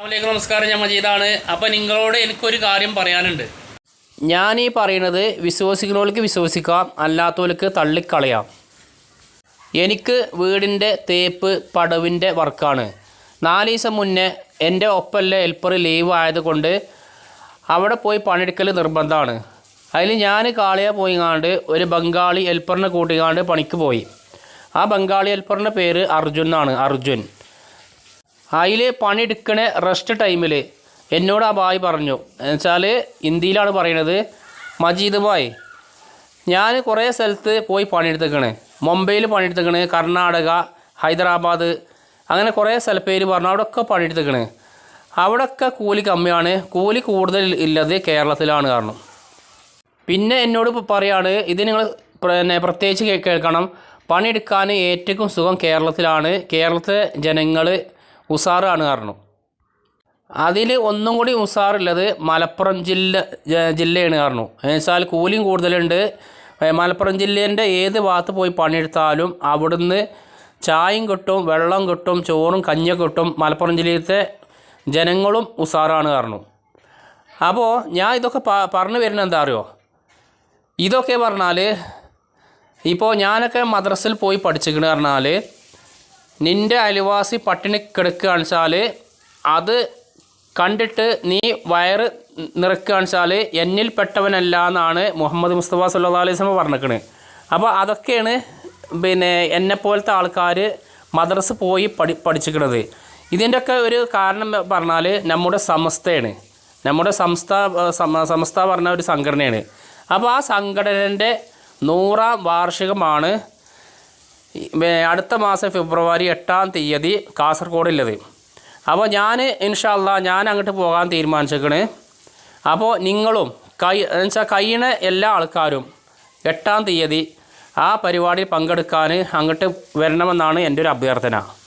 അസ്സലാമലൈക്കും നമസ്കാരം ഞാൻ മജീദാണ്. അപ്പം നിങ്ങളോട് എനിക്കൊരു കാര്യം പറയാനുണ്ട്. ഞാൻ ഈ പറയുന്നത് വിശ്വസിക്കുന്നവർക്ക് വിശ്വസിക്കാം അല്ലാത്തവർക്ക് തള്ളിക്കളയാം. എനിക്ക് വീടിന്റെ തേപ്പ് പടവിന്റെ വർക്കാണ്. നാല് ദിവസം മുന്നേ എന്റെ ഒപ്പല്ല ഹെൽപ്പർ ലീവ് ആയതുകൊണ്ട് അവിടെ പോയി പണിയെടുക്കൽ നിർബന്ധമാണ്. അതിൽ ഞാൻ കാളിയ പോയിങ്ങാണ്ട് ഒരു ബംഗാളി ഹെൽപ്പറിനെ കൂട്ടിക്കാണ്ട് പണിക്ക് പോയി. ആ ബംഗാളി ഹെൽപ്പറിന്റെ പേര് അർജുൻ എന്നാണ് അർജുൻ. അതിൽ പണിയെടുക്കണ റെസ്റ്റ് ടൈമിൽ എന്നോട് ആ ബായ് പറഞ്ഞു. എന്നുവെച്ചാൽ ഹിന്ദിയിലാണ് പറയണത്. മജീദ് ബായ് ഞാൻ കുറേ സ്ഥലത്ത് പോയി പണിയെടുത്തേക്കണ്. മുംബൈയിൽ പണിയെടുത്തേക്കണ് കർണാടക ഹൈദരാബാദ് അങ്ങനെ കുറേ സ്ഥല പേര് പറഞ്ഞു. അവിടെയൊക്കെ പണിയെടുത്തേക്കണ്. അവിടെയൊക്കെ കൂലി കമ്മിയാണ്. കൂലി കൂടുതൽ ഉള്ളത് കേരളത്തിലാണ് കാരണം. പിന്നെ എന്നോട് പറയാണ് ഇത് നിങ്ങൾ പിന്നെ പ്രത്യേകിച്ച് കേൾക്കണം. പണിയെടുക്കാൻ ഏറ്റവും സുഖം കേരളത്തിലാണ്. കേരളത്തിലെ ജനങ്ങൾ ഉസാറാണ് കാരണം. അതിൽ ഒന്നും കൂടി ഉസാറുള്ളത് മലപ്പുറം ജില്ല ജില്ലയാണ് കാരണം. എന്നുവെച്ചാൽ കൂലിയും കൂടുതലുണ്ട്. മലപ്പുറം ജില്ലേന്റെ ഏത് ഭാഗത്ത് പോയി പണിയെടുത്താലും അവിടുന്ന് ചായയും കിട്ടും വെള്ളം കിട്ടും ചോറും കഞ്ഞ കിട്ടും മലപ്പുറം ജില്ലയിലത്തെ ജനങ്ങളും ഉസാറാണ് കാരണം. അപ്പോൾ ഞാൻ ഇതൊക്കെ പറഞ്ഞു വരുന്നത് എന്താ അറിയോ? ഇതൊക്കെ പറഞ്ഞാൽ ഇപ്പോൾ ഞാനൊക്കെ മദ്രസയിൽ പോയി പഠിച്ചിരിക്കണ പറഞ്ഞാൽ നിന്റെ അയൽവാസി പട്ടിണി കിടക്കുകയാണ് വെച്ചാൽ അത് കണ്ടിട്ട് നീ വയറ് നിറക്കുകയാണ് വെച്ചാൽ എന്നിൽ പെട്ടവനല്ല എന്നാണ് മുഹമ്മദ് മുസ്തഫ സല്ലാ അലൈഹി സ്വലം പറഞ്ഞിരിക്കണത് അപ്പോൾ അതൊക്കെയാണ് പിന്നെ എന്നെപ്പോലത്തെ ആൾക്കാർ മദ്രസ് പോയി പഠി പഠിച്ചിരിക്കണത്. ഇതിന്റെയൊക്കെ ഒരു കാരണം പറഞ്ഞാൽ നമ്മുടെ സമസ്തയാണ്. നമ്മുടെ സംസ്ഥ സംസ്ഥ പറഞ്ഞ ഒരു സംഘടനയാണ്. അപ്പോൾ ആ സംഘടനന്റെ നൂറാം വാർഷികമാണ് അടുത്ത മാസം ഫെബ്രുവരി എട്ടാം തീയതി കാസർഗോഡുള്ളത് അപ്പോൾ ഞാൻ ഇൻഷാല്ല ഞാൻ അങ്ങോട്ട് പോകാൻ തീരുമാനിച്ചേക്കണ്. അപ്പോൾ നിങ്ങളും കൈ എന്നുവെച്ചാൽ കഴിയണ എല്ലാ ആൾക്കാരും എട്ടാം തീയതി ആ പരിപാടിയിൽ പങ്കെടുക്കാൻ അങ്ങോട്ട് വരണമെന്നാണ് എന്റെ ഒരു അഭ്യർത്ഥന.